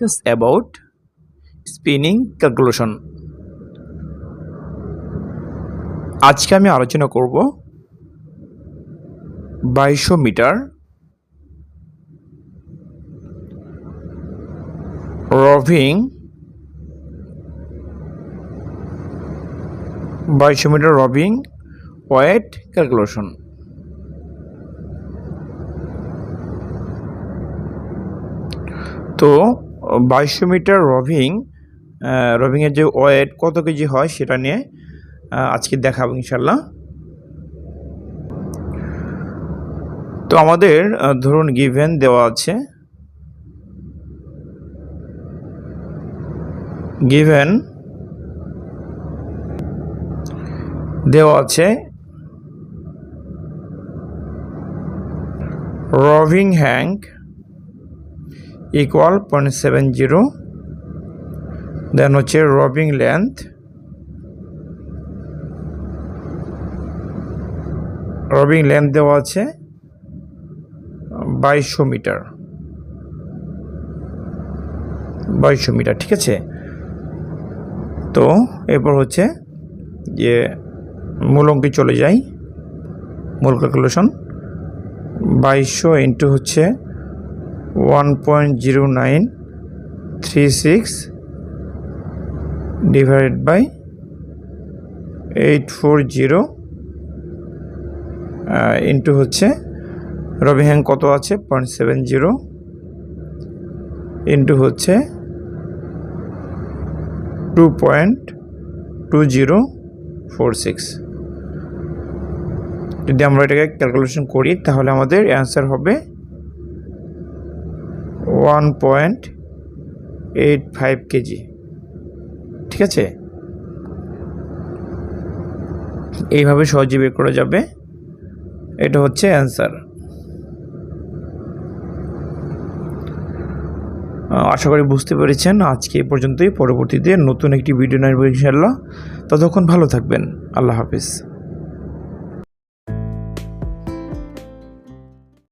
discuss about spinning calculation আজকে আমি আলোচনা করব বাইশশো মিটার রভিং বাইশশো মিটার রভিং ওয়েট ক্যালকুলেশন। তো বাইশশো মিটার রভিং রভিংয়ের যে ওয়েট কত কেজি হয় সেটা নিয়ে আজকে দেখাবো ইনশাল্লাহ তো আমাদের ধরুন গিভেন দেওয়া আছে। গিভেন দেওয়া আছে। Roving hank equal point seven zero then হচ্ছে রবিং লেন্থ রবিং লেন্থ দেওয়া আছে বাইশশো মিটার বাইশশো মিটার, ঠিক আছে? তো এরপর হচ্ছে যে মূল অঙ্কে চলে যাই, মূল ক্যালকুলেশন বাইশশো ইন্টু হচ্ছে one point zero nine three six divided by eight four zero into হচ্ছে, রবি হ্যাং কত আছে? পয়েন্ট সেভেন জিরো ইন্টু হচ্ছে two point two zero four six যদি আমরা এটাকে ক্যালকুলেশন করি, তাহলে আমাদের অ্যান্সার হবে one point eight five KG. ঠিক আছে? এইভাবে সহজে বের করা যাবে। এটা হচ্ছে অ্যান্সার। আশা করি বুঝতে পেরেছেন। আজকে এই পর্যন্তই। পরবর্তীতে নতুন একটি ভিডিও নেব ইনশাল্লাহ ততক্ষণ ভালো থাকবেন। আল্লাহ হাফিজ।